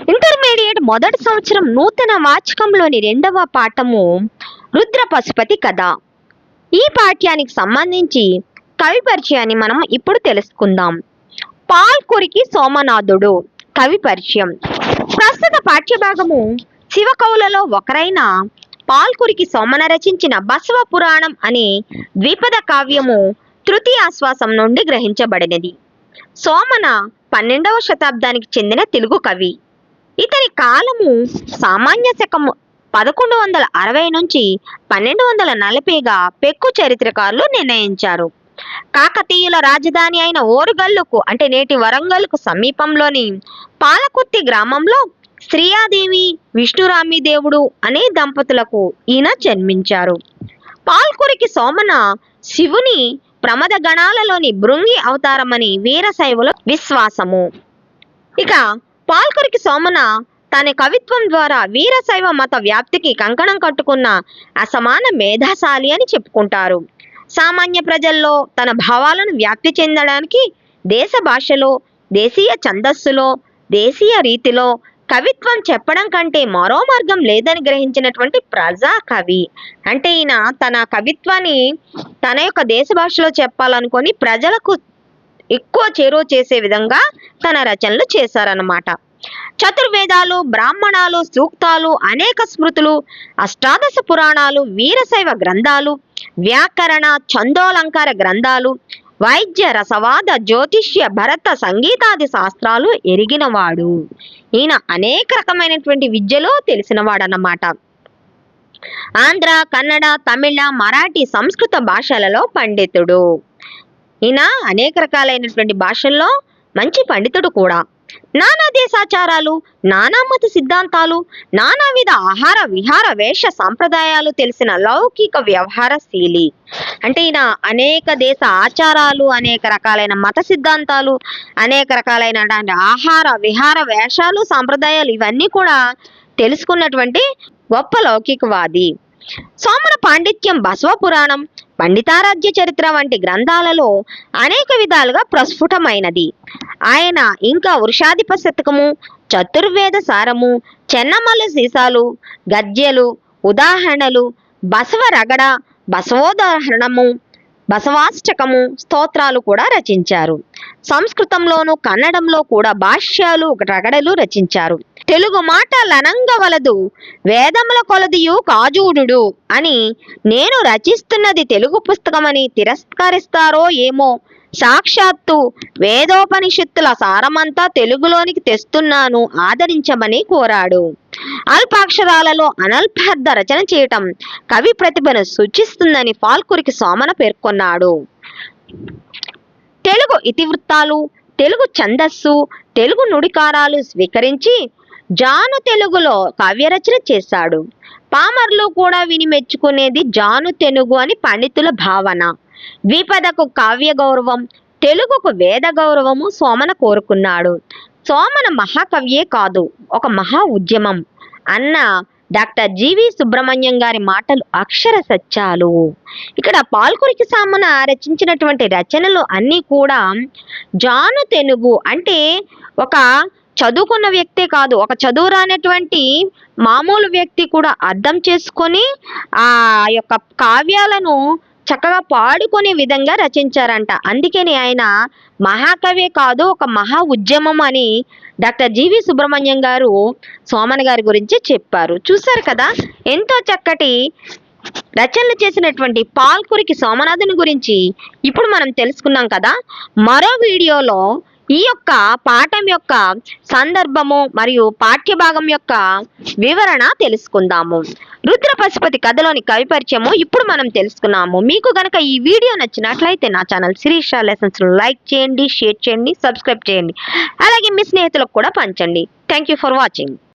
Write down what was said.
Intermediate మొదటి సంవత్సరం నూతన వాచకంలోని రెండవ పాఠము రుద్ర పశుపతి కథ. ఈ పాఠ్యానికి సంబంధించి కవి పరిచయాన్ని మనం ఇప్పుడు తెలుసుకుందాం. పాల్కురికి సోమనాథుడు కవి పరిచయం. ప్రస్తుత పాఠ్యభాగము శివకవులలో ఒకరైన పాల్కురికి సోమన రచించిన బసవ పురాణం అనే ద్విపద కావ్యము తృతీయ ఆశ్వాసం నుండి గ్రహించబడినది. సోమన పన్నెండవ శతాబ్దానికి చెందిన తెలుగు కవి. ఇతని కాలము సామాన్య శకము పదకొండు వందల అరవై నుంచి పన్నెండు వందల నలభైగా పెక్కు చరిత్రకారులు నిర్ణయించారు. కాకతీయుల రాజధాని అయిన ఓరుగల్లుకు అంటే నేటి వరంగల్కు సమీపంలోని పాలకుర్తి గ్రామంలో శ్రీయాదేవి విష్ణురామి దేవుడు అనే దంపతులకు ఈయన జన్మించారు. పాల్కురికి సోమన శివుని ప్రమద గణాలలోని భృంగి అవతారమని వీరశైవుల విశ్వాసము. ఇక పాల్కరికి సోమన తన కవిత్వం ద్వారా వీరశైవ మత వ్యాప్తికి కంకణం కట్టుకున్న అసమాన మేధాశాలి అని చెప్పుకుంటారు. సామాన్య ప్రజల్లో తన భావాలను వ్యాప్తి చెందడానికి దేశ భాషలో దేశీయ ఛందస్సులో దేశీయ రీతిలో కవిత్వం చెప్పడం కంటే మరో మార్గం లేదని గ్రహించినటువంటి ప్రజా కవి. అంటే ఈయన తన కవిత్వాన్ని తన యొక్క దేశ భాషలో చెప్పాలనుకొని ప్రజలకు ఎక్కువ చేరువ చేసే విధంగా తన రచనలు చేశారన్నమాట. చతుర్వేదాలు బ్రాహ్మణాలు సూక్తాలు అనేక స్మృతులు అష్టాదశ పురాణాలు వీరశైవ గ్రంథాలు వ్యాకరణ ఛందోలంకార గ్రంథాలు వైద్య రసవాద జ్యోతిష్య భరత సంగీతాది శాస్త్రాలు ఎరిగినవాడు. ఈయన అనేక రకమైనటువంటి విద్యలో తెలిసినవాడన్నమాట. ఆంధ్ర కన్నడ తమిళ మరాఠీ సంస్కృత భాషలలో పండితుడు. ఈయన అనేక రకాలైనటువంటి భాషల్లో మంచి పండితుడు కూడా. నానా దేశాచారాలు నానా మత సిద్ధాంతాలు నానావిధ ఆహార విహార వేష సాంప్రదాయాలు తెలిసిన లౌకిక వ్యవహారశీలి. అంటే ఈయన అనేక దేశ ఆచారాలు అనేక రకాలైన మత సిద్ధాంతాలు అనేక రకాలైన ఆహార విహార వేషాలు సాంప్రదాయాలు ఇవన్నీ కూడా తెలుసుకున్నటువంటి గొప్ప లౌకికవాది. సోమన పాండిత్యం బసవ పురాణం పండితారాధ్య చరిత్ర వంటి గ్రంథాలలో అనేక విధాలుగా ప్రస్ఫుటమైనది. ఆయన ఇంకా వృషాధిప శతకము చతుర్వేద సారము చెన్నమల్ల సీసాలు గద్యలు ఉదాహరణలు బసవ రగడ బసవోదాహరణము బసవాష్టకము స్తోత్రాలు కూడా రచించారు. సంస్కృతంలోను కన్నడంలో కూడా భాష్యాలు రగడలు రచించారు. తెలుగు మాట లనంగవలదు. వేదముల కొలదియు కాజూడు అని నేను రచిస్తున్నది తెలుగు పుస్తకమని తిరస్కరిస్తారో ఏమో. సాక్షాత్తు వేదోపనిషత్తుల సారమంతా తెలుగులోనికి తెస్తున్నాను ఆదరించమని కోరాడు. అల్పాక్షరాలలో అనల్పార్థ రచన చేయటం కవి ప్రతిభను సూచిస్తుందని ఫాల్కురికి సోమన పేర్కొన్నాడు. తెలుగు ఇతివృత్తాలు తెలుగు ఛందస్సు తెలుగు నుడికారాలు స్వీకరించి జాను తెలుగులో కావ్యరచన చేశాడు. పామర్లు కూడా విని మెచ్చుకునేది జాను తెలుగు అని పండితుల భావన. ద్విపదకు కావ్య గౌరవం తెలుగుకు వేద గౌరవము సోమన కోరుకున్నాడు. సోమన మహాకవ్యే కాదు ఒక మహా ఉద్యమం. అన్న డాక్టర్ జీవి సుబ్రహ్మణ్యం గారి మాటలు అక్షర సత్యాలు. ఇక్కడ పాల్కురికి సామన రచించినటువంటి రచనలు అన్నీ కూడా జాను తెలుగు అంటే ఒక చదువుకున్న వ్యక్తే కాదు ఒక చదువు రానటువంటి మామూలు వ్యక్తి కూడా అర్థం చేసుకొని ఆ యొక్క కావ్యాలను చక్కగా పాడుకునే విధంగా రచించారంట. అందుకని ఆయన మహాకవి కాదు ఒక మహా ఉద్యమం అని డాక్టర్ జీవి సుబ్రహ్మణ్యం గారు సోమన్ గారి గురించి చెప్పారు. చూశారు కదా ఎంతో చక్కటి రచనలు చేసినటువంటి పాల్కురికి సోమనాథుని గురించి ఇప్పుడు మనం తెలుసుకున్నాం కదా. మరో వీడియోలో ఈ యొక్క పాఠం యొక్క సందర్భము మరియు పాఠ్యభాగం యొక్క వివరణ తెలుసుకుందాము. రుద్ర పశుపతి కథలోని కవి పరిచయము ఇప్పుడు మనం తెలుసుకున్నాము. మీకు గనక ఈ వీడియో నచ్చినట్లయితే నా ఛానల్ శిరీష లెసన్స్ లైక్ చేయండి షేర్ చేయండి సబ్స్క్రైబ్ చేయండి. అలాగే మీ స్నేహితులకు కూడా పంచండి. Thank you for watching.